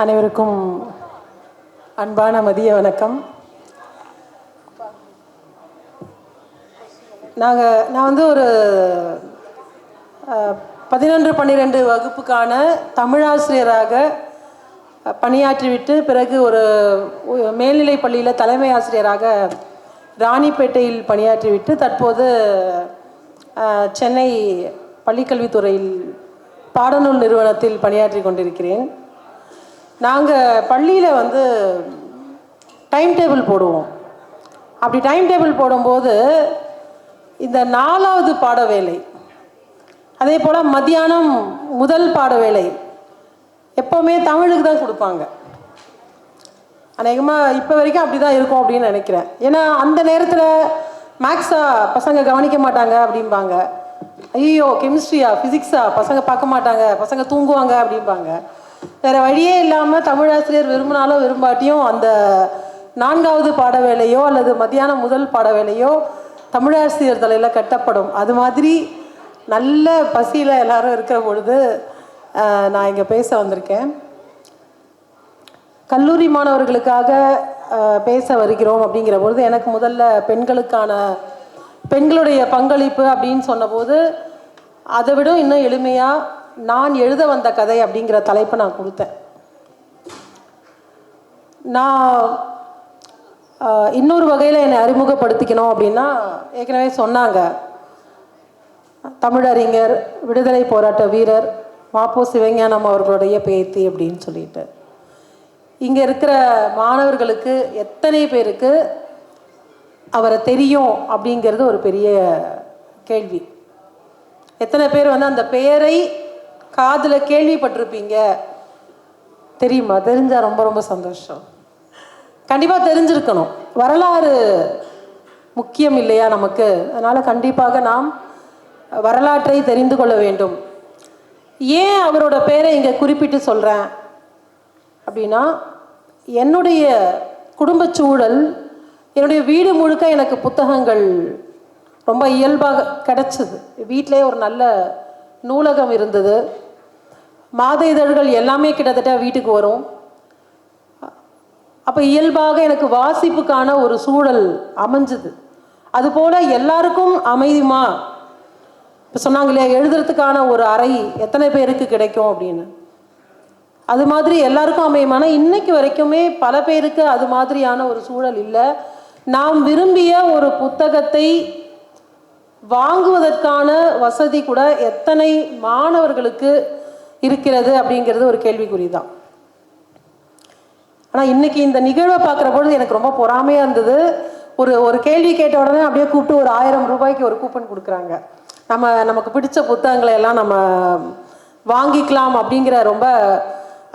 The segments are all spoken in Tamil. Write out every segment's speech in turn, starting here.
அனைவருக்கும் அன்பான மதிய வணக்கம். நாங்கள் நான் வந்து ஒரு பதினொன்று பன்னிரெண்டு வகுப்புக்கான தமிழாசிரியராக பணியாற்றிவிட்டு பிறகு ஒரு மேல்நிலை மேல்நிலைப் பள்ளியில் தலைமை ஆசிரியராக ராணிப்பேட்டையில் பணியாற்றிவிட்டு தற்போது சென்னை பள்ளிக்கல்வித்துறையில் பாடநூல் நிறுவனத்தில் பணியாற்றி கொண்டிருக்கிறேன். நாங்கள் பள்ளியில் வந்து டைம் டேபிள் போடுவோம். அப்படி டைம் டேபிள் போடும்போது இந்த நாலாவது பாட வேலை அதே போல் மத்தியானம் முதல் பாட வேலை எப்போவுமே தமிழுக்கு தான் கொடுப்பாங்க. அநேகமாக இப்போ வரைக்கும் அப்படி தான் இருக்கும் அப்படின்னு நினைக்கிறேன். ஏன்னா அந்த நேரத்தில் மேக்ஸா பசங்க கவனிக்க மாட்டாங்க அப்படிம்பாங்க. ஐயோ கெமிஸ்ட்ரியா ஃபிசிக்ஸா பசங்க பார்க்க மாட்டாங்க பசங்க தூங்குவாங்க அப்படிம்பாங்க. வேறு வழியே இல்லாமல் தமிழாசிரியர் விரும்பினாலும் விரும்பாட்டியும் அந்த நான்காவது பாட வேலையோ அல்லது மத்தியானம் முதல் பாட வேலையோ தமிழாசிரியர் தலையில் கட்டப்படும். அது மாதிரி நல்ல பசியில் எல்லாரும் இருக்கிற பொழுது நான் இங்கே பேச வந்திருக்கேன். கல்லூரி மாணவர்களுக்காக பேச வருகிறோம் அப்படிங்கிற பொழுது எனக்கு முதல்ல பெண்களுக்கான பெண்களுடைய பங்களிப்பு அப்படின்னு சொன்னபோது அதை விட இன்னும் எளிமையாக நான் எழுத வந்த கதை அப்படிங்கிற தலைப்பை நான் கொடுத்தேன். நான் இன்னொரு வகையில் என்னை அறிமுகப்படுத்திக்கணும் அப்படின்னா ஏற்கனவே சொன்னாங்க. தமிழறிஞர் விடுதலை போராட்ட வீரர் மாப்போ சிவஞானம் அவர்களுடைய பேத்தி அப்படின்னு சொல்லிட்டு. இங்கே இருக்கிற மாணவர்களுக்கு எத்தனை பேருக்கு அவரை தெரியும் அப்படிங்கிறது ஒரு பெரிய கேள்வி. எத்தனை பேர் வந்து அந்த பெயரை காதில் கேள்விப்பட்டிருப்பீங்க. தெரியுமா? தெரிஞ்சால் ரொம்ப ரொம்ப சந்தோஷம். கண்டிப்பாக தெரிஞ்சிருக்கணும். வரலாறு முக்கியம் இல்லையா நமக்கு? அதனால் கண்டிப்பாக நாம் வரலாற்றை தெரிந்து கொள்ள வேண்டும். ஏன் அவரோட பேரை இங்கே குறிப்பிட்டு சொல்கிறேன் அப்படின்னா என்னுடைய குடும்பச் சூழல் என்னுடைய வீடு முழுக்க எனக்கு புத்தகங்கள் ரொம்ப இயல்பாக கிடச்சிது. வீட்டிலே ஒரு நல்ல நூலகம் இருந்தது. மாத இதழ்கள் எல்லாமே கிட்டத்தட்ட வீட்டுக்கு வரும். அப்போ இயல்பாக எனக்கு வாசிப்புக்கான ஒரு சூழல் அமைஞ்சுது. அதுபோல் எல்லாருக்கும் அமைதிமா? இப்போ சொன்னாங்க இல்லையா எழுதுறதுக்கான ஒரு அறை எத்தனை பேருக்கு கிடைக்கும் அப்படின்னு. அது மாதிரி எல்லாருக்கும் அமையுமானா இன்னைக்கு வரைக்குமே பல பேருக்கு அது மாதிரியான ஒரு சூழல் இல்லை. நாம் விரும்பிய ஒரு புத்தகத்தை வாங்குவதற்கான வசதி கூட எத்தனை மாணவர்களுக்கு இருக்கிறது அப்படிங்கிறது ஒரு கேள்விக்குறி தான் ஆனால் இன்னைக்கு இந்த நிகழ்வை பார்க்குற பொழுது எனக்கு ரொம்ப பொறாமையாக இருந்தது. ஒரு ஒரு கேள்வி கேட்ட உடனே அப்படியே கூப்பிட்டு ஒரு ஆயிரம் ரூபாய்க்கு ஒரு கூப்பன் கொடுக்குறாங்க. நம்ம நமக்கு பிடிச்ச புத்தகங்களை எல்லாம் நம்ம வாங்கிக்கலாம் அப்படிங்கிற ரொம்ப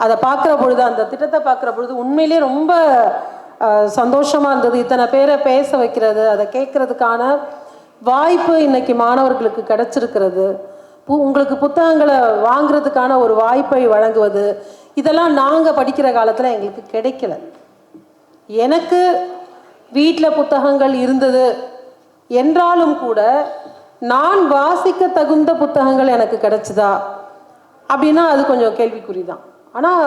அதை பார்க்குற பொழுது அந்த திட்டத்தை பார்க்குற பொழுது உண்மையிலேயே ரொம்ப சந்தோஷமாக இருந்தது. இத்தனை பேரை பேச வைக்கிறது அதை கேட்கறதுக்கான வாய்ப்பு இன்னைக்கு மாணவர்களுக்கு கிடைச்சிருக்கிறது. உங்களுக்கு புத்தகங்களை வாங்குறதுக்கான ஒரு வாய்ப்பை வழங்குவது இதெல்லாம் நாங்கள் படிக்கிற காலத்தில் எங்களுக்கு கிடைக்கல. எனக்கு வீட்டில் புத்தகங்கள் இருந்தது என்றாலும் கூட நான் வாசிக்க தகுந்த புத்தகங்கள் எனக்கு கிடைச்சதா? அப்படின்னா அது கொஞ்சம் கேள்விக்குறி தான் ஆனால்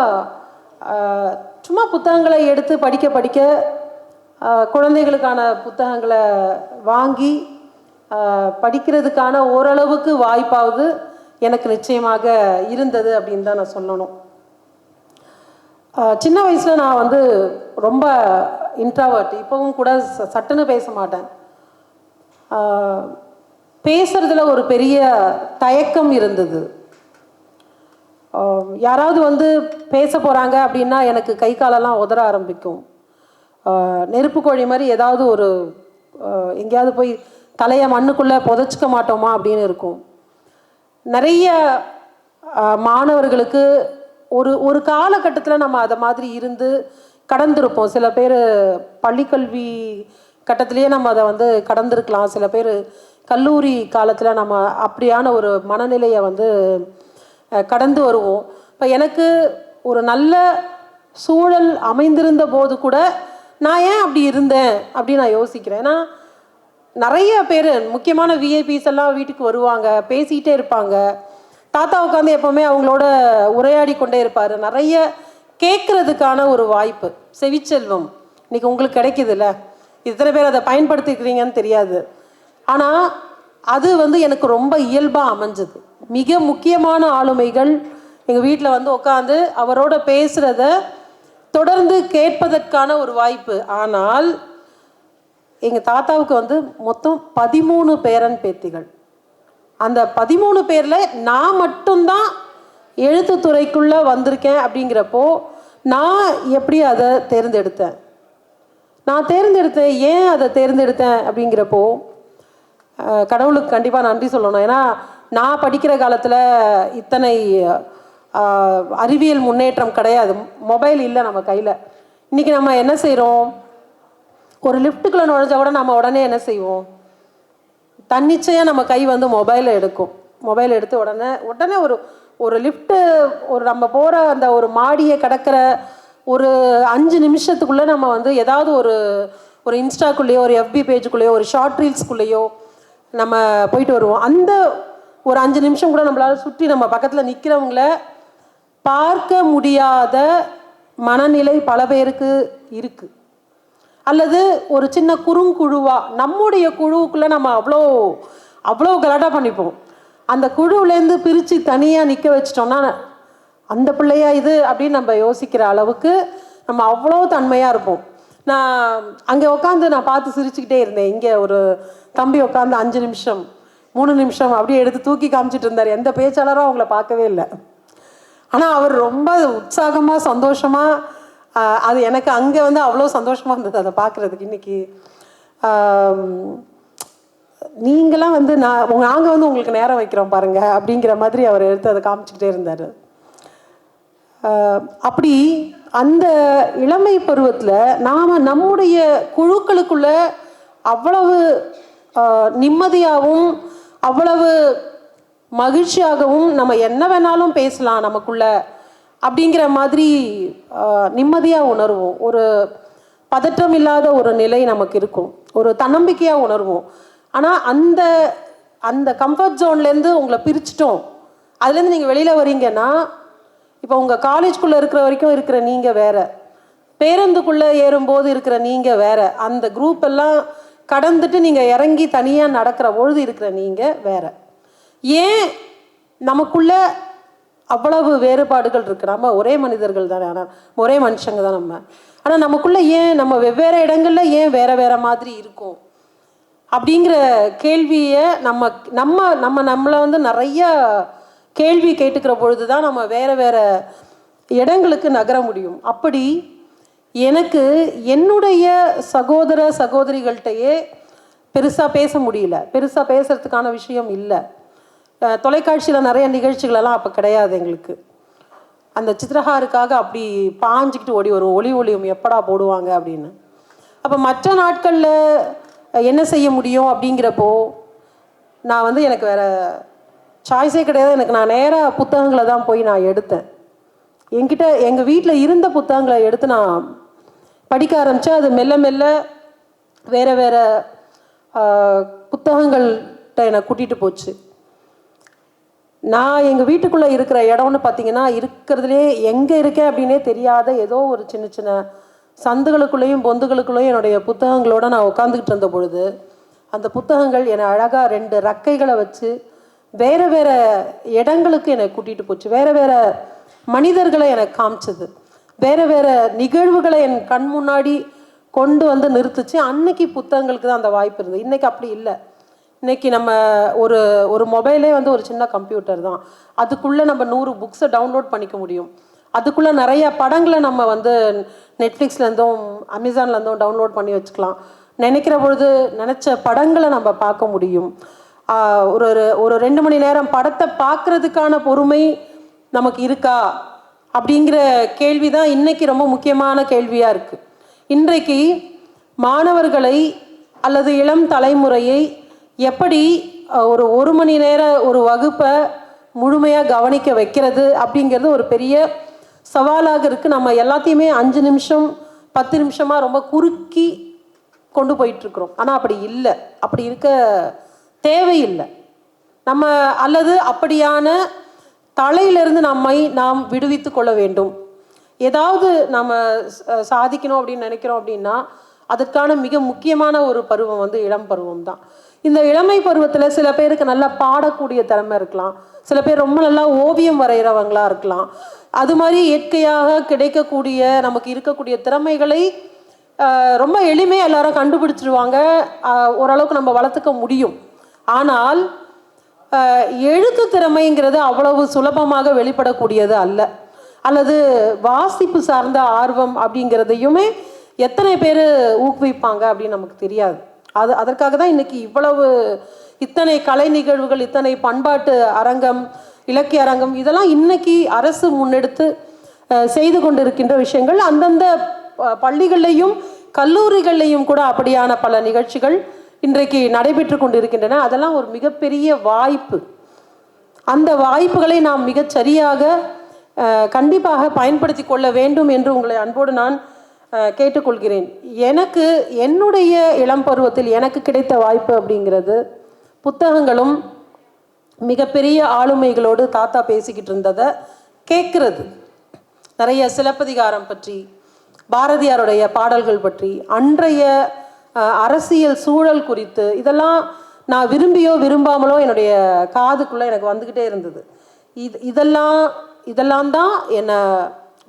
சும்மா புத்தகங்களை எடுத்து படிக்க படிக்க குழந்தைகளுக்கான புத்தகங்களை வாங்கி படிக்கிறதுக்கான ஓரளவுக்கு வாய்ப்பாவது எனக்கு நிச்சயமாக இருந்தது அப்படின்னு தான் நான் சொல்லணும். சின்ன வயசில் நான் வந்து ரொம்ப இன்ட்ராவர்ட் இப்போவும் கூட ச- சட்டுன்னு பேச மாட்டேன். பேசுறதுல ஒரு பெரிய தயக்கம் இருந்தது. யாராவது வந்து பேச போகிறாங்க அப்படின்னா எனக்கு கை காலெல்லாம் உதற ஆரம்பிக்கும். நெருப்பு கோழி மாதிரி ஏதாவது ஒரு எங்கேயாவது போய் தலையை மண்ணுக்குள்ளே புதைச்சிக்க மாட்டோமா அப்படின்னு இருக்கும். நிறைய மாணவர்களுக்கு ஒரு ஒரு காலகட்டத்தில் நம்ம அதை மாதிரி இருந்து கடந்திருப்போம். சில பேர் பள்ளிக்கல்வி கட்டத்திலேயே நம்ம அதை வந்து கடந்திருக்கலாம். சில பேர் கல்லூரி காலத்தில் நம்ம அப்படியான ஒரு மனநிலையை வந்து கடந்து வருவோம். இப்போ எனக்கு ஒரு நல்ல சூழல் அமைந்திருந்த போது கூட நான் ஏன் அப்படி இருந்தேன் அப்படின்னு நான் யோசிக்கிறேன். ஏன்னா நிறைய பேர் முக்கியமான விஐபிஸ் எல்லாம் வீட்டுக்கு வருவாங்க பேசிக்கிட்டே இருப்பாங்க. தாத்தா உட்காந்து எப்போவுமே அவங்களோட உரையாடி கொண்டே இருப்பார். நிறைய கேட்குறதுக்கான ஒரு வாய்ப்பு. செவிச்செல்வம். இன்றைக்கி உங்களுக்கு கிடைக்குதுல்ல? இத்தனை பேர் அதை பயன்படுத்திக்கிறீங்கன்னு தெரியாது. ஆனால் அது வந்து எனக்கு ரொம்ப இயல்பாக அமைஞ்சது. மிக முக்கியமான ஆளுமைகள் எங்கள் வீட்டில் வந்து உட்காந்து அவரோட பேசுகிறத தொடர்ந்து கேட்பதற்கான ஒரு வாய்ப்பு. ஆனால் எங்கள் தாத்தாவுக்கு வந்து மொத்தம் பதிமூணு பேரன் பேத்திகள். அந்த பதிமூணு பேரில் நான் மட்டும்தான் எழுத்துத்துறைக்குள்ளே வந்திருக்கேன் அப்படிங்கிறப்போ நான் எப்படி அதை தேர்ந்தெடுத்தேன்? நான் தேர்ந்தெடுத்தேன் ஏன் அதை தேர்ந்தெடுத்தேன் அப்படிங்கிறப்போ கடவுளுக்கு கண்டிப்பாக நன்றி சொல்லணும். ஏன்னா நான் படிக்கிற காலத்தில் இத்தனை அறிவியல் முன்னேற்றம் கிடையாது. மொபைல் இல்லை நம்ம கையில். இன்றைக்கி நம்ம என்ன செய்கிறோம் ஒரு லிஃப்ட்டுக்குள்ளே நுழைஞ்சா கூட நம்ம உடனே என்ன செய்வோம்? தன்னிச்சையாக நம்ம கை வந்து மொபைலை எடுக்கும். மொபைல் எடுத்து உடனே உடனே ஒரு ஒரு லிஃப்ட்டு ஒரு நம்ம போகிற அந்த ஒரு மாடியை கிடக்கிற ஒரு அஞ்சு நிமிஷத்துக்குள்ளே நம்ம வந்து ஏதாவது ஒரு ஒரு இன்ஸ்டாக்குள்ளேயோ ஒரு எஃபி பேஜுக்குள்ளேயோ ஒரு ஷார்ட் ரீல்ஸ்குள்ளேயோ நம்ம போயிட்டு வருவோம். அந்த ஒரு அஞ்சு நிமிஷம் கூட நம்மளால் சுற்றி நம்ம பக்கத்தில் நிற்கிறவங்கள பார்க்க முடியாத மனநிலை பல பேருக்கு இருக்குது அல்லது ஒரு சின்ன குறுங்குழுவாக நம்முடைய குழுவுக்குள்ளே நம்ம அவ்வளோ அவ்வளோ கலாட்டாக பண்ணிப்போம். அந்த குழுவுலேருந்து பிரித்து தனியாக நிற்க வச்சிட்டோம்னா அந்த பிள்ளையா இது அப்படின்னு நம்ம யோசிக்கிற அளவுக்கு நம்ம அவ்வளோ தன்மையாக இருப்போம். நான் அங்கே உட்காந்து நான் பார்த்து சிரிச்சுக்கிட்டே இருந்தேன். இங்கே ஒரு தம்பி உட்காந்து அஞ்சு நிமிஷம் மூணு நிமிஷம் அப்படியே எடுத்து தூக்கி காமிச்சிட்டு இருந்தார். எந்த பேச்சாளரும் அவங்கள பார்க்கவே இல்லை. ஆனால் அவர் ரொம்ப உற்சாகமாக சந்தோஷமாக அது எனக்கு அங்கே வந்து அவ்வளோ சந்தோஷமாக இருந்தது அதை பார்க்குறதுக்கு இன்றைக்கி நீங்களாம் வந்து நான் உங்கள் நாங்கள் வந்து உங்களுக்கு நேரம் வைக்கிறோம் பாருங்கள் அப்படிங்கிற மாதிரி அவர் எடுத்து அதை காமிச்சிக்கிட்டே இருந்தார். அப்படி அந்த இளமை பருவத்தில் நாம் நம்முடைய குழுக்களுக்குள்ள அவ்வளவு நிம்மதியாகவும் அவ்வளவு மகிழ்ச்சியாகவும் நம்ம என்ன வேணாலும் பேசலாம் நமக்குள்ள அப்படிங்கிற மாதிரி நிம்மதியாக உணர்வோம். ஒரு பதற்றம் இல்லாத ஒரு நிலை நமக்கு இருக்கும். ஒரு தன்னம்பிக்கையாக உணர்வோம். ஆனால் அந்த அந்த கம்ஃபர்ட் ஜோன்லேருந்து உங்களை பிரிச்சிட்டோம். அதுலேருந்து நீங்கள் வெளியில் வரீங்கன்னா இப்போ உங்கள் காலேஜ்குள்ளே இருக்கிற வரைக்கும் இருக்கிற நீங்கள் வேற. பேருந்துக்குள்ளே ஏறும்போது இருக்கிற நீங்கள் வேறு. அந்த குரூப் எல்லாம் கடந்துட்டு நீங்கள் இறங்கி தனியாக நடக்கிற பொழுது இருக்கிற நீங்கள் வேற. ஏன் நமக்குள்ளே அவ்வளவு வேறுபாடுகள் இருக்கு. நம்ம ஒரே மனிதர்கள் தானே. ஆனால் ஒரே மனுஷங்க தான் நம்ம. ஆனால் நமக்குள்ள ஏன் நம்ம வெவ்வேறு இடங்கள்ல ஏன் வேற வேற மாதிரி இருக்கும்? அப்படிங்கிற கேள்வியை நம்ம நம்ம நம்ம நம்மளை வந்து நிறைய கேள்வி கேட்டுக்கிற பொழுது தான் நம்ம வேற வேற இடங்களுக்கு நகர முடியும். அப்படி எனக்கு என்னுடைய சகோதர சகோதரிகள்கிட்டயே பெருசாக பேச முடியல. பெருசாக பேசுறதுக்கான விஷயம் இல்லை. தொலைக்காட்சியில் நிறைய நிகழ்ச்சிகளெல்லாம் அப்போ கிடையாது எங்களுக்கு. அந்த சித்திரஹாருக்காக அப்படி பாஞ்சிக்கிட்டு ஓடி வரும் ஒளி ஒளியும் எப்படா போடுவாங்க அப்படின்னு. அப்போ மற்ற நாட்களில் என்ன செய்ய முடியும் அப்படிங்கிறப்போ நான் வந்து எனக்கு வேற சாய்ஸே கிடையாது. எனக்கு நான் நேராக புத்தகங்களை தான் போய் நான் எடுத்தேன். என்கிட்ட எங்கள் வீட்டில் இருந்த புத்தகங்களை எடுத்து நான் படிக்க ஆரம்பித்தேன் அது மெல்ல மெல்ல வேறு வேறு புத்தகங்கள்கிட்ட என்னை கூட்டிகிட்டு போச்சு. நான் எங்கள் வீட்டுக்குள்ளே இருக்கிற இடம்னு பார்த்தீங்கன்னா இருக்கிறதுலே எங்கே இருக்கேன் அப்படின்னே தெரியாத ஏதோ ஒரு சின்ன சின்ன சந்துகளுக்குள்ளேயும் பொந்துகளுக்குள்ளேயும் என்னுடைய புத்தகங்களோட நான் உட்காந்துக்கிட்டு இருந்த பொழுது அந்த புத்தகங்கள் என்னை அழகாக ரெண்டு ரக்கைகளை வச்சு வேறு வேறு இடங்களுக்கு என்னை கூட்டிகிட்டு போச்சு. வேறு வேறு மனிதர்களை எனக்கு காமிச்சது. வேறு வேறு நிகழ்வுகளை என் கண் முன்னாடி கொண்டு வந்து நிறுத்துச்சு. அன்னைக்கு புத்தகங்களுக்கு தான் அந்த வாய்ப்பு இருந்தது. இன்றைக்கி அப்படி இல்லை. இன்னைக்கு நம்ம ஒரு ஒரு மொபைலே வந்து ஒரு சின்ன கம்ப்யூட்டர் தான். அதுக்குள்ளே நம்ம நூறு புக்ஸை டவுன்லோட் பண்ணிக்க முடியும். அதுக்குள்ளே நிறைய படங்களை நம்ம வந்து நெட்ஃப்ளிக்ஸ்லேருந்தும் அமேசான்லேருந்தும் டவுன்லோட் பண்ணி வச்சுக்கலாம். நினைக்கிற பொழுது நினச்ச படங்களை நம்ம பார்க்க முடியும். ஒரு ஒரு- ஒரு ரெண்டு மணி நேரம் படத்தை பார்க்குறதுக்கான பொறுமை நமக்கு இருக்கா? அப்படிங்கிற கேள்வி தான் இன்றைக்கி ரொம்ப முக்கியமான கேள்வியாக இருக்குது இன்றைக்கு மாணவர்களை அல்லது இளம் தலைமுறையை எப்படி ஒரு ஒரு மணி நேர ஒரு வகுப்பை முழுமையாக கவனிக்க வைக்கிறது அப்படிங்கிறது ஒரு பெரிய சவாலாக இருக்குது நம்ம எல்லாத்தையுமே அஞ்சு நிமிஷம் பத்து நிமிஷமாக ரொம்ப குறுக்கி கொண்டு போயிட்டுருக்குறோம். ஆனால் அப்படி இல்லை. அப்படி இருக்க தேவையில்லை. நம்ம அல்லது அப்படியான தலையிலிருந்து நம்மை நாம் விடுவித்து கொள்ள வேண்டும். ஏதாவது நம்ம சாதிக்கணும் அப்படின்னு நினைக்கிறோம் அப்படின்னா அதற்கான மிக முக்கியமான ஒரு பருவம் வந்து இளம் பருவம் தான் இந்த இளமை பருவத்தில் சில பேருக்கு நல்லா பாடக்கூடிய திறமை இருக்கலாம். சில பேர் ரொம்ப நல்லா ஓவியம் வரைகிறவங்களா இருக்கலாம். அது மாதிரி இயற்கையாக கிடைக்கக்கூடிய நமக்கு இருக்கக்கூடிய திறமைகளை ரொம்ப எளிமையாக எல்லாரும் கண்டுபிடிச்சிருவாங்க. ஓரளவுக்கு நம்ம வளர்த்துக்க முடியும். ஆனால் எழுத்து திறமைங்கிறது அவ்வளவு சுலபமாக வெளிப்படக்கூடியது அல்ல. அல்லது வாசிப்பு சார்ந்த ஆர்வம் அப்படிங்கிறதையுமே எத்தனை பேர் ஊக்குவிப்பாங்க அப்படின்னு நமக்கு தெரியாது. அது அதற்காக தான் இன்றைக்கி இவ்வளவு இத்தனை கலை நிகழ்வுகள் இத்தனை பண்பாட்டு அரங்கம் இலக்கிய அரங்கம் இதெல்லாம் இன்னைக்கு அரசு முன்னெடுத்து செய்து கொண்டிருக்கின்ற விஷயங்கள். அந்தந்த பள்ளிகள்லையும் கல்லூரிகள்லையும் கூட அப்படியான பல நிகழ்ச்சிகள் இன்றைக்கு நடைபெற்று கொண்டிருக்கின்றன. அதெல்லாம் ஒரு மிகப்பெரிய வாய்ப்பு. அந்த வாய்ப்புகளை நாம் மிகச் சரியாக கண்டிப்பாக பயன்படுத்தி கொள்ள வேண்டும் என்று உங்களை அன்போடு நான் கேட்டுக்கொள்கிறேன். எனக்கு என்னுடைய இளம் பருவத்தில் எனக்கு கிடைத்த வாய்ப்பு அப்படிங்கிறது புத்தகங்களும் மிகப்பெரிய ஆளுமைகளோடு தாத்தா பேசிக்கிட்டு இருந்ததை கேட்குறது. நிறைய சிலப்பதிகாரம் பற்றி பாரதியாருடைய பாடல்கள் பற்றி அன்றைய அரசியல் சூழல் குறித்து இதெல்லாம் நான் விரும்பியோ விரும்பாமலோ என்னுடைய காதுக்குள்ளே எனக்கு வந்துக்கிட்டே இருந்தது. இது இதெல்லாம் இதெல்லாம் தான் என்னை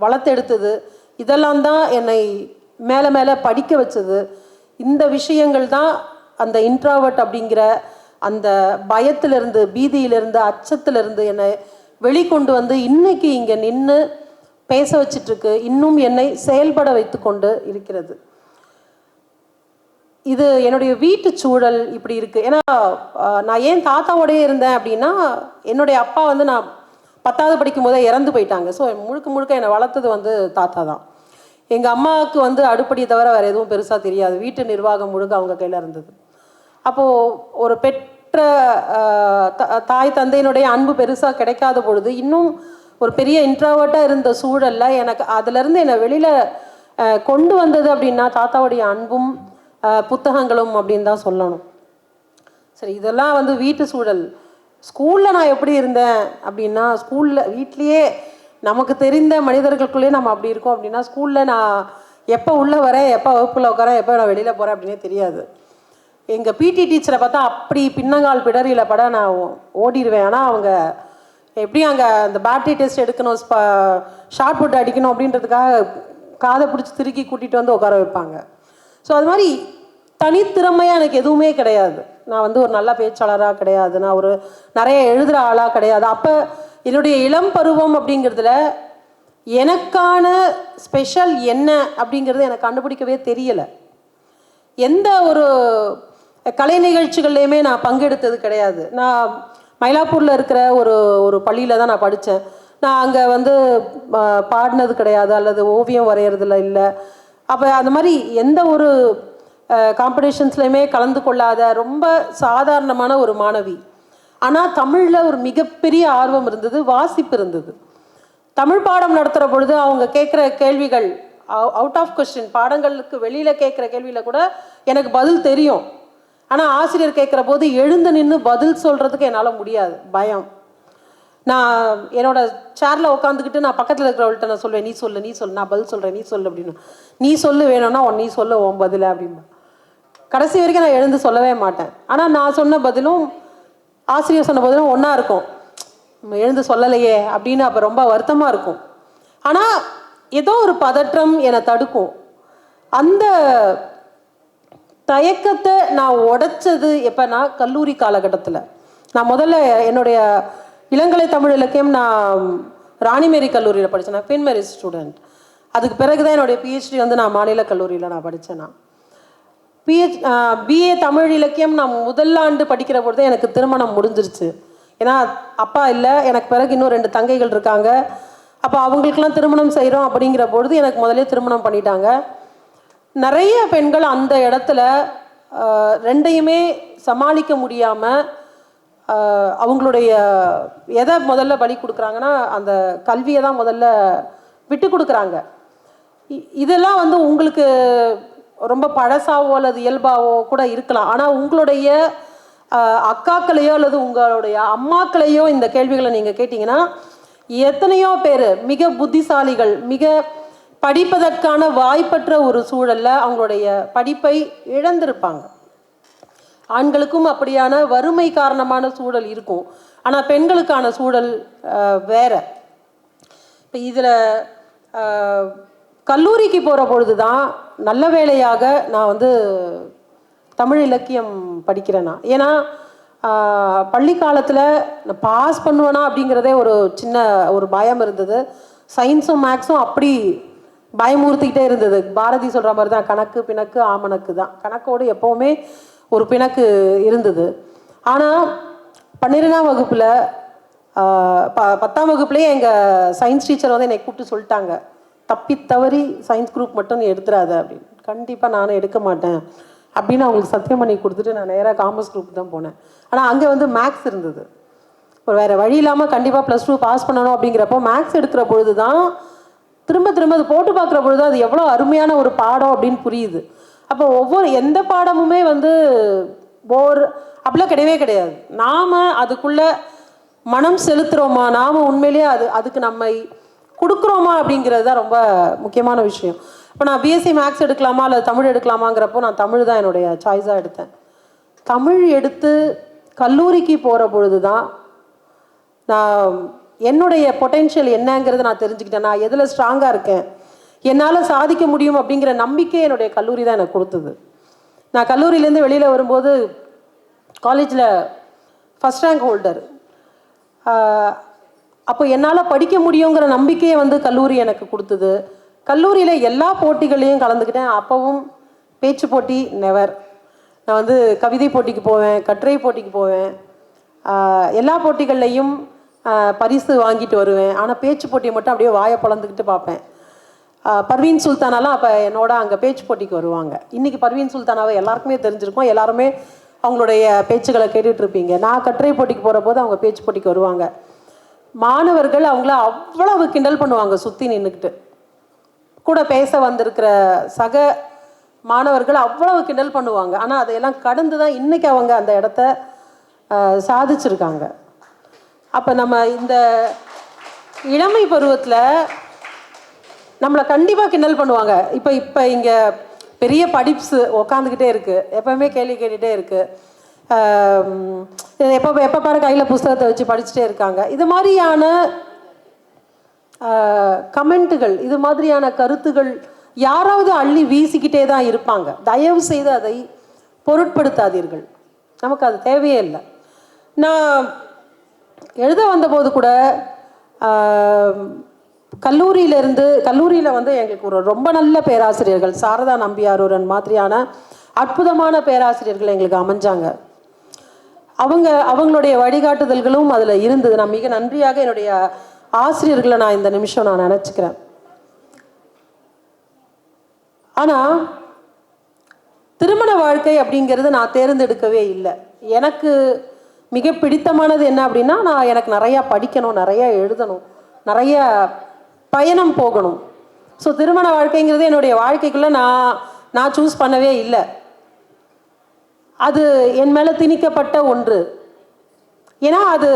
வளர்த்தெடுத்தது. இதெல்லாம் தான் என்னை மேலே மேலே படிக்க வச்சது. இந்த விஷயங்கள் தான் அந்த இன்ட்ராவர்ட் அப்படிங்கிற அந்த பயத்திலிருந்து பீதியிலிருந்து அச்சத்திலிருந்து என்னை வெளிக்கொண்டு வந்து இன்னைக்கு இங்கே நின்று பேச வச்சிட்ருக்கு இன்னும் என்னை செயல்பட வைத்து கொண்டு இருக்கிறது. இது என்னுடைய வீட்டு சூழல் இப்படி இருக்குது ஏன்னா நான் ஏன் தாத்தாவோடய இருந்தேன் அப்படின்னா என்னுடைய அப்பா வந்து நான் பத்தாவது படிக்கும் போதே இறந்து போயிட்டாங்க. ஸோ முழுக்க முழுக்க என்னை வளர்த்தது வந்து தாத்தா தான். எங்கள் அம்மாவுக்கு வந்து அடுப்படியை தவிர வேறு எதுவும் பெருசாக தெரியாது. வீட்டு நிர்வாகம் முழுக்க அவங்க கையில் இருந்தது. அப்போது ஒரு பெற்ற தாய் தந்தையினுடைய அன்பு பெருசாக கிடைக்காத பொழுது இன்னும் ஒரு பெரிய இன்ட்ராவர்ட்டாக இருந்த சூழலில் எனக்கு அதுலேருந்து என்னை வெளியில் கொண்டு வந்தது அப்படின்னா தாத்தாவுடைய அன்பும் புத்தகங்களும் அப்படின்னு தான் சொல்லணும். சரி இதெல்லாம் வந்து வீட்டு சூழல். ஸ்கூலில் நான் எப்படி இருந்தேன் அப்படின்னா ஸ்கூலில் வீட்லேயே நமக்கு தெரிந்த மனிதர்களுக்குள்ளேயே நம்ம அப்படி இருக்கோம் அப்படின்னா ஸ்கூலில் நான் எப்போ உள்ளே வரேன் எப்போ வகுப்பில் உட்காரேன் எப்போ நான் வெளியில் போகிறேன் அப்படின்னே தெரியாது. எங்கள் பிடி டீச்சரை பார்த்தா அப்படி பின்னங்கால் பிடரியில் பட நான் ஓடிடுவேன் ஆனால் அவங்க எப்படி அங்கே அந்த பேட்டரி டெஸ்ட் எடுக்கணும் ஷார்ட் புட் அடிக்கணும் அப்படின்றதுக்காக காதை பிடிச்சி திருக்கி கூட்டிகிட்டு வந்து உட்கார வைப்பாங்க. ஸோ அது மாதிரி தனித்திறமையாக எனக்கு எதுவுமே கிடையாது. நான் வந்து ஒரு நல்ல பேச்சாளராக கிடையாது. நான் ஒரு நிறைய எழுதுகிற ஆளாக கிடையாது. அப்போ என்னுடைய இளம் பருவம் அப்படிங்கிறதுல எனக்கான ஸ்பெஷல் என்ன அப்படிங்கிறது எனக்கு கண்டுபிடிக்கவே தெரியலை. எந்த ஒரு கலை நிகழ்ச்சிகள்லையுமே நான் பங்கெடுத்தது கிடையாது. நான் மயிலாப்பூரில் இருக்கிற ஒரு ஒரு பள்ளியில் தான் நான் படித்தேன் நான் அங்கே வந்து பாடினது கிடையாது. அல்லது ஓவியம் வரைகிறதுல இல்லை. அப்போ அந்த மாதிரி எந்த ஒரு காம்படிஷன்ஸ்லையுமே கலந்து கொள்ளாத ரொம்ப சாதாரணமான ஒரு மாணவி. ஆனால் தமிழில் ஒரு மிகப்பெரிய ஆர்வம் இருந்தது வாசிப்பு இருந்தது. தமிழ் பாடம் நடத்துகிற பொழுது அவங்க கேட்குற கேள்விகள் அவுட் ஆஃப் கொஸ்டின் பாடங்களுக்கு வெளியில் கேட்குற கேள்வியில் கூட எனக்கு பதில் தெரியும். ஆனால் ஆசிரியர் கேட்குற போது எழுந்து நின்று பதில் சொல்கிறதுக்கு என்னால் முடியாது பயம். நான் என்னோட சேரில் உட்காந்துக்கிட்டு நான் பக்கத்தில் இருக்கிறவள்கிட்ட நான் சொல்லுவேன் நீ சொல்லு நீ சொல்லு நான் பதில் சொல்கிறேன் நீ சொல்லு அப்படின்னு. நீ சொல்லு வேணும்னா உன் நீ சொல்லு உன் பதில் அப்படின்பா கடைசி வரைக்கும் நான் எழுந்து சொல்லவே மாட்டேன். ஆனால் நான் சொன்ன பதிலும் ஆசிரியர் சொன்ன பதிலும் ஒன்றா இருக்கும். எழுந்து சொல்லலையே அப்படின்னு அப்போ ரொம்ப வருத்தமாக இருக்கும். ஆனால் ஏதோ ஒரு பதற்றம் என்னை தடுக்கும். அந்த தயக்கத்தை நான் உடைச்சது எப்போனா கல்லூரி காலகட்டத்தில். நான் முதல்ல என்னுடைய இளங்கலை தமிழ் இலக்கியம் நான் ராணிமேரி கல்லூரியில் படித்தேன் நான் குவீன் மேரி ஸ்டூடெண்ட் அதுக்கு பிறகு தான் என்னுடைய பிஹெச்டி வந்து நான் மாநில கல்லூரியில் நான் படித்தேன் நான். பிஹெச் பிஏ தமிழ் இலக்கியம் நான் முதல் ஆண்டு படிக்கிற பொழுது எனக்கு திருமணம் முடிஞ்சிருச்சு. ஏன்னா அப்பா இல்லை எனக்கு பிறகு இன்னும் ரெண்டு தங்கைகள் இருக்காங்க. அப்போ அவங்களுக்கெல்லாம் திருமணம் செய்கிறோம் அப்படிங்கிற பொழுது எனக்கு முதலே திருமணம் பண்ணிட்டாங்க. நிறைய பெண்கள் அந்த இடத்துல ரெண்டையுமே சமாளிக்க முடியாமல் அவங்களுடைய எதை முதல்ல பலி கொடுக்குறாங்கன்னா அந்த கல்வியை தான் முதல்ல விட்டு கொடுக்குறாங்க. இதெல்லாம் வந்து உங்களுக்கு ரொம்ப பழசாவோ அல்லது இயல்பாவோ கூட இருக்கலாம். ஆனால் உங்களுடைய அக்காக்களையோ அல்லது உங்களுடைய அம்மாக்களையோ இந்த கேள்விகளை நீங்கள் கேட்டிங்கன்னா எத்தனையோ பேர் மிக புத்திசாலிகள் மிக படிப்பதற்கான வாய்ப்பற்ற ஒரு சூழலில் அவங்களுடைய படிப்பை இழந்திருப்பாங்க. ஆண்களுக்கும் அப்படியான வறுமை காரணமான சூழல் இருக்கும். ஆனால் பெண்களுக்கான சூழல் வேற. இப்போ இதில் கல்லூரிக்கு போகிற பொழுது தான் நல்ல வேலையாக நான் வந்து தமிழ் இலக்கியம் படிக்கிறேன். நான் ஏன்னா பள்ளி காலத்தில் நான் பாஸ் பண்ணுவேனா அப்படிங்கிறதே ஒரு சின்ன ஒரு பயம் இருந்தது. சயின்ஸும் மேக்ஸும் அப்படி பயமுறுத்திக்கிட்டே இருந்தது. பாரதி சொல்கிற மாதிரி தான் கணக்கு பிணக்கு ஆமணக்கு தான். கணக்கோடு எப்போவுமே ஒரு பிணக்கு இருந்தது. ஆனால் பன்னிரெண்டாம் வகுப்பில் ப பத்தாம் வகுப்புலேயே எங்கள் சயின்ஸ் டீச்சர் வந்து என்னை கூப்பிட்டு சொல்லிட்டாங்க. தப்பி தவறி சயின்ஸ் குரூப் மட்டும் நீ அப்படின்னு. கண்டிப்பாக நானும் எடுக்க மாட்டேன். அப்படின்னு அவங்களுக்கு சத்தியம் பண்ணி கொடுத்துட்டு நான் நேராக காமர்ஸ் குரூப் தான் போனேன். ஆனால் அங்கே வந்து மேக்ஸ் இருந்தது. ஒரு வேறு வழி இல்லாமல் கண்டிப்பாக ப்ளஸ் டூ பாஸ் பண்ணணும் அப்படிங்கிறப்போ மேக்ஸ் எடுக்கிற பொழுது தான் திரும்ப திரும்ப அது போட்டு பார்க்குற பொழுது அது எவ்வளோ அருமையான ஒரு பாடம் அப்படின்னு புரியுது. அப்போ ஒவ்வொரு எந்த பாடமுமே வந்து போர் அப்படிலாம் கிடையவே கிடையாது. நாம் அதுக்குள்ளே மனம் செலுத்துகிறோமா நாம் உண்மையிலேயே அது அதுக்கு நம்மை கொடுக்குறோமா அப்படிங்கிறது தான் ரொம்ப முக்கியமான விஷயம். இப்போ நான் பிஎஸ்சி மேக்ஸ் எடுக்கலாமா இல்லை தமிழ் எடுக்கலாமாங்கிறப்போ நான் தமிழ் தான் என்னுடைய சாய்ஸாக எடுத்தேன். தமிழ் எடுத்து கல்லூரிக்கு போகிற பொழுது தான் நான் என்னுடைய பொட்டென்ஷியல் என்னங்கிறத நான் தெரிஞ்சுக்கிட்டேன். நான் எதில் ஸ்ட்ராங்காக இருக்கேன்? என்னால் சாதிக்க முடியும் அப்படிங்கிற நம்பிக்கை என்னுடைய கல்லூரி தான் எனக்கு கொடுத்தது. நான் கல்லூரியிலேருந்து வெளியில் வரும்போது காலேஜில் ஃபஸ்ட் ரேங்க் ஹோல்டர் அப்போ என்னால் படிக்க முடியுங்கிற நம்பிக்கையை வந்து கல்லூரி எனக்கு கொடுத்தது. கல்லூரியில் எல்லா போட்டிகளையும் கலந்துக்கிட்டேன். அப்போவும் பேச்சு போட்டி நெவர் நான் வந்து கவிதை போட்டிக்கு போவேன் கட்டுரை போட்டிக்கு போவேன். எல்லா போட்டிகள்லையும் பரிசு வாங்கிட்டு வருவேன். ஆனால் பேச்சு போட்டியை மட்டும் அப்படியே வாயை பொழந்துக்கிட்டு பார்ப்பேன். பர்வீன் சுல்தானாலாம் அப்போ என்னோட அங்கே பேச்சு போட்டிக்கு வருவாங்க. இன்றைக்கி பர்வீன் சுல்தானாவை எல்லாருக்குமே தெரிஞ்சிருக்கும்? எல்லாருமே அவங்களுடைய பேச்சுகளை கேட்டுட்ருப்பீங்க நான் கட்டுரை போட்டிக்கு போகிற போது அவங்க பேச்சு போட்டிக்கு வருவாங்க. மாணவர்கள் அவங்கள அவ்வளவு கிண்டல் பண்ணுவாங்க சுற்றி நின்றுக்கிட்டு கூட பேச வந்திருக்கிற சக மாணவர்கள் அவ்வளவு கிண்டல் பண்ணுவாங்க. ஆனால் அதையெல்லாம் கடந்து தான் இன்னைக்கு அவங்க அந்த இடத்த சாதிச்சிருக்காங்க. அப்போ நம்ம இந்த இளமை பருவத்தில் நம்மளை கண்டிப்பாக கிண்டல் பண்ணுவாங்க. இப்போ இப்போ இங்கே பெரிய படிப்ஸு உக்காந்துக்கிட்டே இருக்குது எப்போவுமே கேள்வி கேட்டுகிட்டே இருக்குது எப்போ எப்போ பாரு கையில் புஸ்தகத்தை வச்சு படிச்சுட்டே இருக்காங்க. இது மாதிரியான கமெண்ட்டுகள் இது மாதிரியான கருத்துகள் யாராவது அள்ளி வீசிக்கிட்டே தான் இருப்பாங்க. தயவு செய்து அதை பொருட்படுத்தாதீர்கள். நமக்கு அது தேவையே இல்லை. நான் எழுத வந்தபோது கூட கல்லூரியிலேருந்து கல்லூரியிலிருந்து கல்லூரியில் வந்து எங்களுக்கு ஒரு ரொம்ப நல்ல பேராசிரியர்கள் சாரதா நம்பியாரூரன் மாதிரியான அற்புதமான பேராசிரியர்கள் எங்களுக்கு அமைஞ்சாங்க. அவங்க அவங்களுடைய வழிகாட்டுதல்களும் அதில் இருந்தது. நான் மிக நன்றியாக என்னுடைய ஆசிரியர்களை நான் இந்த நிமிஷம் நான் நினச்சிக்கிறேன். ஆனால் திருமண வாழ்க்கை அப்படிங்கிறது நான் தேர்ந்தெடுக்கவே இல்லை. எனக்கு மிக பிடித்தமானது என்ன அப்படின்னா நான் எனக்கு நிறையா படிக்கணும் நிறையா எழுதணும் நிறைய பயணம் போகணும். ஸோ திருமண வாழ்க்கைங்கிறது என்னுடைய வாழ்க்கைக்குள்ளே நான் நான் சூஸ் பண்ணவே இல்லை. அது என் மேலே திணிக்கப்பட்ட ஒன்று. ஏன்னா அது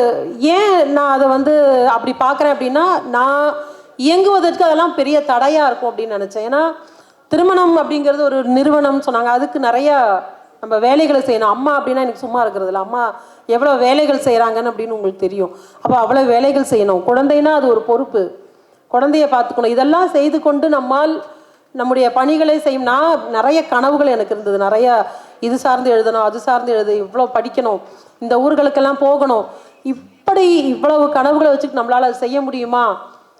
ஏன் நான் அதை வந்து அப்படி பார்க்குறேன் அப்படின்னா நான் இயங்குவதற்கு அதெல்லாம் பெரிய தடையாக இருக்கும் அப்படின்னு நினச்சேன். ஏன்னா திருமணம் அப்படிங்கிறது ஒரு நிறுவனம் சொன்னாங்க. அதுக்கு நிறையா நம்ம வேலைகளை செய்யணும். அம்மா அப்படின்னா எனக்கு சும்மா இருக்கிறது இல்லை அம்மா எவ்வளோ வேலைகள் செய்கிறாங்கன்னு அப்படின்னு உங்களுக்கு தெரியும். அப்போ அவ்வளோ வேலைகள் செய்யணும். குழந்தைனா அது ஒரு பொறுப்பு. குழந்தைய பார்த்துக்கணும். இதெல்லாம் செய்து கொண்டு நம்மால் நம்முடைய பணிகளை செய்யும் நான் நிறைய கனவுகள் எனக்கு இருந்தது. நிறைய இது சார்ந்து எழுதணும் அது சார்ந்து எழுது இவ்வளோ படிக்கணும் இந்த ஊர்களுக்கெல்லாம் போகணும். இப்படி இவ்வளவு கனவுகளை வச்சுட்டு நம்மளால் அதை செய்ய முடியுமா?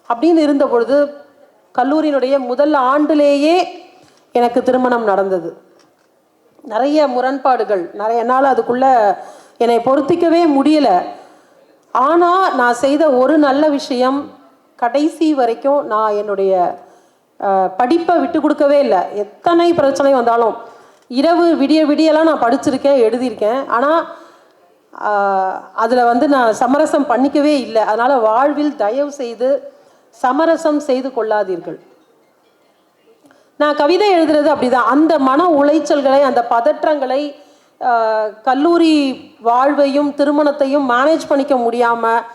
அப்படின்னு இருந்த பொழுது கல்லூரியினுடைய முதல் ஆண்டிலேயே எனக்கு திருமணம் நடந்தது. நிறைய முரண்பாடுகள் நிறைய நாள் அதுக்குள்ள என்னை பொருத்திக்கவே முடியல. ஆனால் நான் செய்த ஒரு நல்ல விஷயம் கடைசி வரைக்கும் நான் என்னுடைய படிப்பை விட்டு கொடுக்கவே இல்லை. எத்தனை பிரச்சனை வந்தாலும். இரவு விடிய விடியெல்லாம் நான் படிச்சிருக்கேன் எழுதியிருக்கேன். ஆனால் அதில் வந்து நான் சமரசம் பண்ணிக்கவே இல்லை. அதனால் வாழ்வில் தயவு செய்து சமரசம் செய்து கொள்ளாதீர்கள். நான் கவிதை எழுதுறது அப்படிதான். அந்த மன உளைச்சல்களை அந்த பதற்றங்களை கல்லூரி வாழ்வையும் திருமணத்தையும் மேனேஜ் பண்ணிக்க முடியாமல்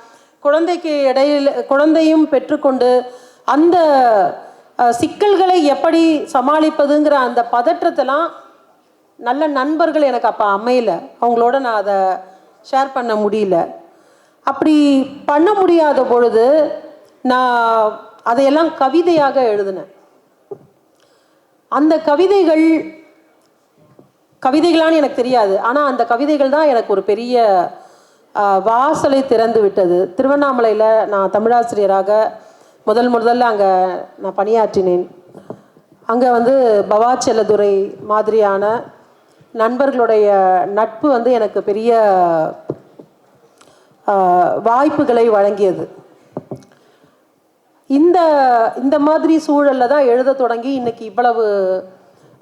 குழந்தைக்கு இடையில் குழந்தையும் பெற்றுக்கொண்டு அந்த சிக்கல்களை எப்படி சமாளிப்பதுங்கிற அந்த பதற்றத்தெல்லாம் நல்ல நண்பர்கள் எனக்கு அப்போ அமையல. அவங்களோட நான் அதை ஷேர் பண்ண முடியல. அப்படி பண்ண முடியாத பொழுது நான் அதையெல்லாம் கவிதையாக எழுதினேன். அந்த கவிதைகள் கவிதைகளான்னு எனக்கு தெரியாது. ஆனால் அந்த கவிதைகள் தான் எனக்கு ஒரு பெரிய வாசலை திறந்து விட்டது. திருவண்ணாமலையில் நான் தமிழாசிரியராக முதல் முதல்ல அங்கே நான் பணியாற்றினேன். அங்கே வந்து பவா செல்லதுரை மாதிரியான நண்பர்களுடைய நட்பு வந்து எனக்கு பெரிய வாய்ப்புகளை வழங்கியது. இந்த இந்த மாதிரி சூழலில் தான் எழுத தொடங்கி இன்னைக்கு இவ்வளவு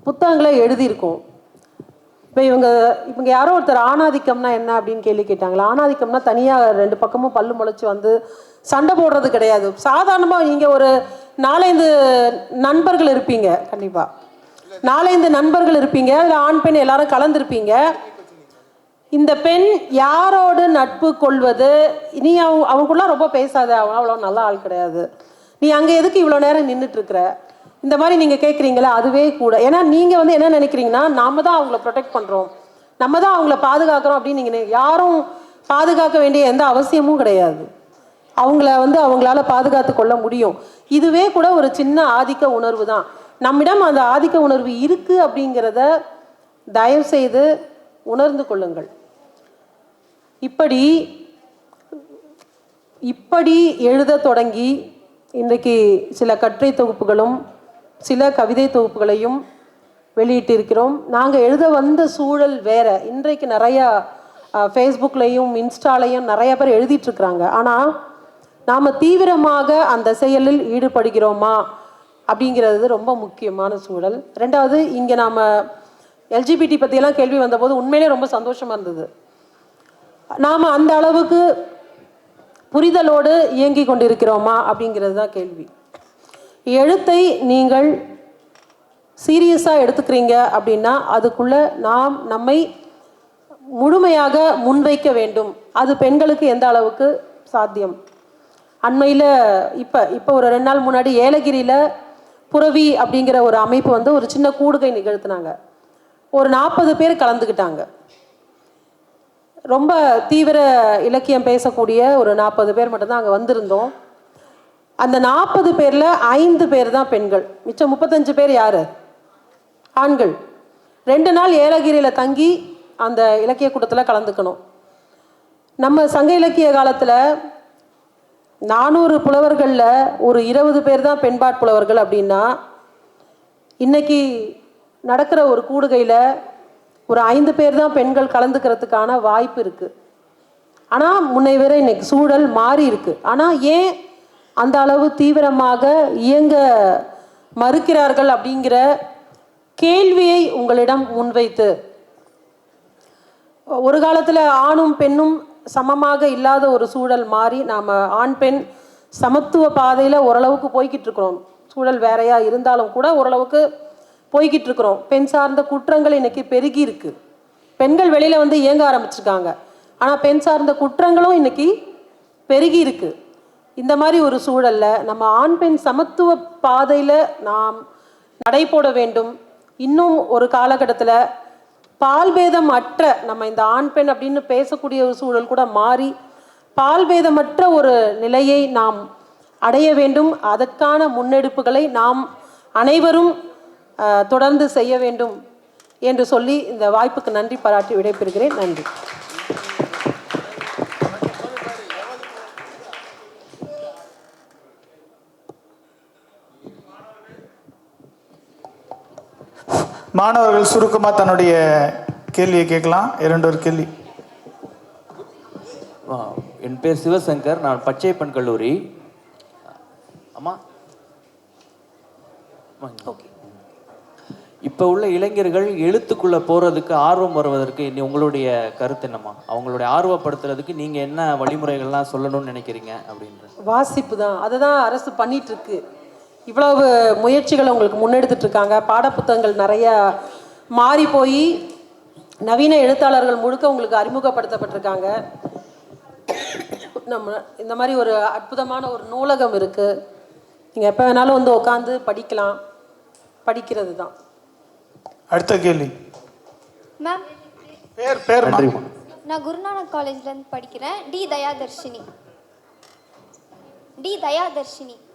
புத்தகங்களை எழுதியிருக்கோம். இப்போ இவங்க இவங்க யாரோ ஒருத்தர் ஆணாதிக்கம்னா என்ன அப்படின்னு கேள்வி கேட்டாங்களா? ஆணாதிக்கம்னா தனியாக ரெண்டு பக்கமும் பல்லு முளைச்சி வந்து சண்டை போடுறது கிடையாது. சாதாரணமாக நீங்கள் ஒரு நாலைந்து நண்பர்கள் இருப்பீங்க கண்டிப்பாக நாலைந்து நண்பர்கள் இருப்பீங்க அதில் ஆண் பெண் எல்லாரும் கலந்துருப்பீங்க. இந்த பெண் யாரோடு நட்பு கொள்வது? நீ அவங்க அவங்களுக்குலாம் ரொம்ப பேசாத அவங்க அவ்வளோ நல்ல ஆள் கிடையாது. நீ அங்கே எதுக்கு இவ்வளோ நேரம் நின்றுட்டுருக்குற இந்த மாதிரி நீங்கள் கேட்குறீங்களா அதுவே கூட. ஏன்னா நீங்கள் வந்து என்ன நினைக்கிறீங்கன்னா நாம தான் அவங்கள ப்ரொடெக்ட் பண்ணுறோம் நம்ம தான் அவங்கள பாதுகாக்கிறோம் அப்படின்னு நீங்கள் யாரும் பாதுகாக்க வேண்டிய எந்த அவசியமும் கிடையாது. அவங்கள வந்து அவங்களால பாதுகாத்து கொள்ள முடியும். இதுவே கூட ஒரு சின்ன ஆதிக்க உணர்வு தான். நம்மிடம் அந்த ஆதிக்க உணர்வு இருக்கு அப்படிங்கிறத தயவு செய்து உணர்ந்து கொள்ளுங்கள். இப்படி இப்படி எழுத தொடங்கி இன்றைக்கு சில கட்டுரை தொகுப்புகளும் சில கவிதை தொகுப்புகளையும் வெளியிட்டிருக்கிறோம். நாங்கள் எழுத வந்த சூழல் வேற. இன்றைக்கு நிறையா ஃபேஸ்புக்லேயும் இன்ஸ்டாலையும் நிறைய பேர் எழுதிட்டுருக்குறாங்க ஆனால் நாம் தீவிரமாக அந்த செயலில் ஈடுபடுகிறோமா? அப்படிங்கிறது ரொம்ப முக்கியமான சூழல். ரெண்டாவது இங்கே நாம் எல்ஜிபிடி பற்றியெல்லாம் கேள்வி வந்தபோது உண்மையிலே ரொம்ப சந்தோஷமாக இருந்தது. நாம் அந்த அளவுக்கு புரிதலோடு இயங்கி கொண்டிருக்கிறோமா? அப்படிங்கிறது தான் கேள்வி. எழுத்தை நீங்கள் சீரியஸாக எடுத்துக்கிறீங்க அப்படின்னா அதுக்குள்ளே நாம் நம்மை முழுமையாக முன்வைக்க வேண்டும். அது பெண்களுக்கு எந்த அளவுக்கு சாத்தியம்? அண்மையில் இப்போ இப்போ ஒரு ரெண்டு நாள் முன்னாடி ஏலகிரியில் புரவி அப்படிங்கிற ஒரு அமைப்பு வந்து ஒரு சின்ன கூடுகை நிகழ்த்தினாங்க. ஒரு நாற்பது பேர் கலந்துக்கிட்டாங்க. ரொம்ப தீவிர இலக்கியம் பேசக்கூடிய ஒரு நாற்பது பேர் மட்டும்தான் அங்கே வந்திருந்தோம். அந்த நாற்பது பேரில் ஐந்து பேர் தான் பெண்கள். மிச்சம் முப்பத்தஞ்சு பேர் யார்? ஆண்கள். ரெண்டு நாள் ஏலகிரியில் தங்கி அந்த இலக்கிய கூட்டத்தில் கலந்துக்கணும். நம்ம சங்க இலக்கிய காலத்தில் நானூறு புலவர்களில் ஒரு இருபது பேர் தான் பெண்பாட் புலவர்கள் அப்படின்னா இன்னைக்கு நடக்கிற ஒரு கூடுகையில் ஒரு ஐந்து பேர் தான் பெண்கள் கலந்துக்கிறதுக்கான வாய்ப்பு இருக்குது ஆனால் முன்னை வரை இன்னைக்கு சூழல் மாறி இருக்குது ஆனால் ஏன் அந்த அளவு தீவிரமாக இயங்க மறுக்கிறார்கள் அப்படிங்கிற கேள்வியை உங்களிடம் முன்வைத்து ஒரு காலத்தில் ஆணும் பெண்ணும் சமமாக இல்லாத ஒரு சூழல் மாறி நாம் ஆண் பெண் சமத்துவ பாதையில் ஓரளவுக்கு போய்கிட்டு இருக்கிறோம். சூழல் வேறையாக இருந்தாலும் கூட ஓரளவுக்கு போய்கிட்டு இருக்கிறோம். பெண் சார்ந்த குற்றங்கள் இன்றைக்கி பெருகி இருக்கு. பெண்கள் வெளியில் வந்து இயங்க ஆரம்பிச்சிருக்காங்க. ஆனால் பெண் சார்ந்த குற்றங்களும் இன்றைக்கி பெருகி இருக்கு. இந்த மாதிரி ஒரு சூழல்ல நம்ம ஆண் பெண் சமத்துவ பாதையில் நாம் நடை போட வேண்டும். இன்னும் ஒரு காலகட்டத்தில் பால்பேதம் அற்ற நம்ம இந்த ஆண் பெண் அப்படின்னு பேசக்கூடிய ஒரு சூழல் கூட மாறி பால்பேதமற்ற ஒரு நிலையை நாம் அடைய வேண்டும். அதற்கான முன்னெடுப்புகளை நாம் அனைவரும் தொடர்ந்து செய்ய வேண்டும் என்று சொல்லி இந்த வாய்ப்புக்கு நன்றி பாராட்டி விடைபெறுகிறேன். நன்றி. மாணவர்கள் சுருக்கமாக தன்னுடைய கேள்வியை கேட்கலாம். இரண்டு ஒரு கேள்வி என் பேர் சிவசங்கர். நான் பச்சையப்பன் கல்லூரி. அம்மா? ஓகே. இப்போ உள்ள இளைஞர்கள் எழுத்துக்குள்ள போறதுக்கு ஆர்வம் வருவதற்கு இனி உங்களுடைய கருத்து என்னம்மா? அவங்களுடைய ஆர்வப்படுத்துறதுக்கு நீங்க என்ன வழிமுறைகள்லாம் சொல்லணும்னு நினைக்கிறீங்க அப்படின்ற? வாசிப்பு தான். அதுதான் அரசு பண்ணிட்டு இருக்கு. இவ்வளவு முயற்சிகளை உங்களுக்கு முன்னெடுத்துட்டு இருக்காங்க பாடப்புத்தகங்கள் நிறைய மாறி போய் நவீன எழுத்தாளர்கள் முழுக்க உங்களுக்கு அறிமுகப்படுத்தப்பட்டிருக்காங்க. நம்ம இந்த மாதிரி ஒரு அற்புதமான ஒரு நூலகம் இருக்கு. நீங்கள் எப்போ வேணாலும் வந்து உட்காந்து படிக்கலாம். படிக்கிறது தான். அடுத்த கேள்வி. மேம் பேர் பேர் நான் குருநானக் காலேஜ்லேருந்து படிக்கிறேன். D Dayadharshini. D Dayadharshini.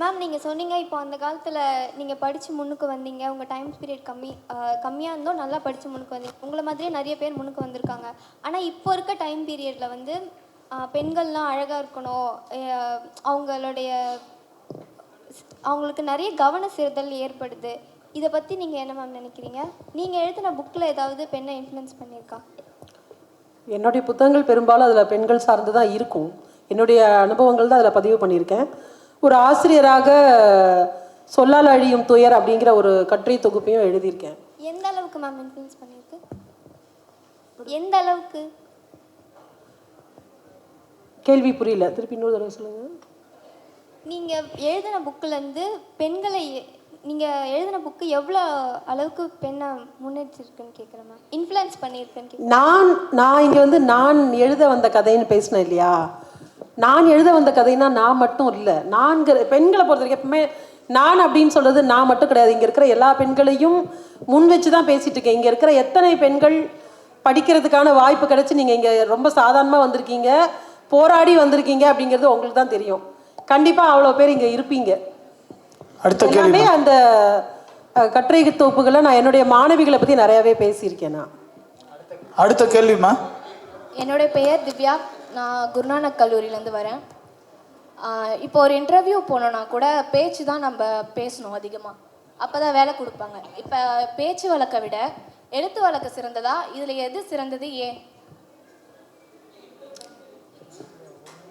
Ma'am நீங்கள் சொன்னீங்க இப்போ அந்த காலத்தில் நீங்கள் படித்து முன்னுக்கு வந்தீங்க. உங்கள் டைம் பீரியட் கம்மி கம்மியாக இருந்தோம் நல்லா படித்து முன்னுக்கு வந்தீங்க. உங்களை மாதிரியே நிறைய பேர் முன்னுக்கு வந்திருக்காங்க. ஆனால் இப்போ இருக்க டைம் பீரியடில் வந்து பெண்கள்லாம் அழகாக இருக்கணும். அவங்களுடைய அவங்களுக்கு நிறைய கவன சிறுதல் ஏற்படுது. இதை பற்றி நீங்கள் என்ன மேம் நினைக்கிறீங்க? நீங்கள் எழுதின புக்கில் ஏதாவது பெண்ணை இன்ஃப்ளூயன்ஸ் பண்ணியிருக்கா? என்னுடைய புத்தகங்கள் பெரும்பாலும் அதில் பெண்கள் சார்ந்து தான் இருக்கும். என்னுடைய அனுபவங்கள் தான் அதில் பதிவு பண்ணியிருக்கேன். ஒரு ஆசிரியராக சொல்லால் அழியும் துயர் அப்படிங்கிற ஒரு கட்டுரை தொகுப்பையும் எழுதியிருக்கேன். எந்த அளவுக்கு மேம் இன்ஃப்ளூயன்ஸ் பண்ணியிருக்கு எந்த அளவுக்கு? கேள்வி புரியல. திருப்பி இன்னொரு தடவை சொல்லுங்கள் நீங்கள் எழுதின புக்கிலேருந்து பெண்களை நீங்கள் எழுதின புக்கு எவ்வளோ அளவுக்கு பெண்ணை முன்னெடுத்திருக்குன்னு கேட்குறேன் மேம் இன்ஃப்ளூயன்ஸ் பண்ணியிருக்குன்னு நான் நான் இங்கே வந்து நான் எழுத வந்த கதைன்னு பேசினேன் இல்லையா? நான் எழுத வந்த கதைன்னா நான் மட்டும் இல்லை. நான்கு பெண்களை பொறுத்த வரைக்கும் எப்பவுமே நான் அப்படின்னு சொல்றது நான் மட்டும் கிடையாது. இங்கே இருக்கிற எல்லா பெண்களையும் முன் வச்சு தான் பேசிட்டு இருக்கேன். இங்கே இருக்கிற எத்தனை பெண்கள் படிக்கிறதுக்கான வாய்ப்பு கிடைச்சு நீங்கள் இங்கே ரொம்ப சாதாரணமாக வந்திருக்கீங்க போராடி வந்திருக்கீங்க அப்படிங்கிறது உங்களுக்கு தான் தெரியும். கண்டிப்பாக அவ்வளோ பேர் இங்கே இருப்பீங்க. அடுத்த கேள்வி எல்லாமே அந்த கட்டுரை தொகுப்புகளை நான் என்னுடைய மாணவிகளை பற்றி நிறையாவே பேசியிருக்கேன் நான். அடுத்த கேள்விம்மா என்னோட பெயர் திவ்யா. நான் குருநானக் கல்லூரியிலேருந்து வரேன். இப்போ ஒரு இன்டர்வியூ போனோன்னா கூட பேச்சு தான் நம்ம பேசணும் அதிகமாக அப்போ தான் வேலை கொடுப்பாங்க. இப்போ பேச்சு வழக்கை விட எழுத்து வழக்கு சிறந்ததா? இதில் எது சிறந்தது ஏன்?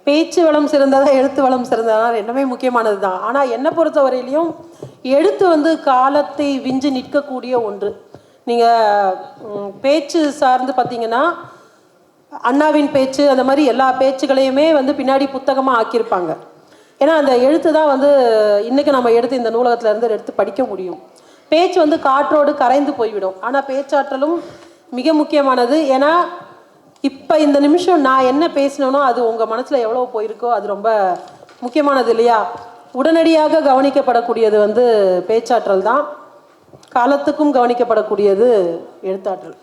பேச்சு வளம் சிறந்ததா எழுத்து வளம் சிறந்ததா ரெண்டுமே முக்கியமானது தான். ஆனால் என்னை பொறுத்தவரையிலையும் எழுத்து வந்து காலத்தை விஞ்சு நிற்கக்கூடிய ஒன்று. நீங்கள் பேச்சு சார்ந்து பார்த்தீங்கன்னா அண்ணாவின் பேச்சு அந்த மாதிரி எல்லா பேச்சுகளையுமே வந்து பின்னாடி புத்தகமாக ஆக்கியிருப்பாங்க. ஏன்னா அந்த எழுத்து தான் வந்து இன்றைக்கி நம்ம எடுத்து இந்த நூலகத்திலேருந்து எடுத்து படிக்க முடியும். பேச்சு வந்து காற்றோடு கரைந்து போய்விடும். ஆனால் பேச்சாற்றலும் மிக முக்கியமானது. ஏன்னா இப்போ இந்த நிமிஷம் நான் என்ன பேசினேனோ அது உங்கள் மனசில் எவ்வளோ போயிருக்கோ அது ரொம்ப முக்கியமானது இல்லையா? உடனடியாக கவனிக்கப்படக்கூடியது வந்து பேச்சாற்றல் தான். காலத்துக்கும் கவனிக்கப்படக்கூடியது எழுத்தாற்றல்.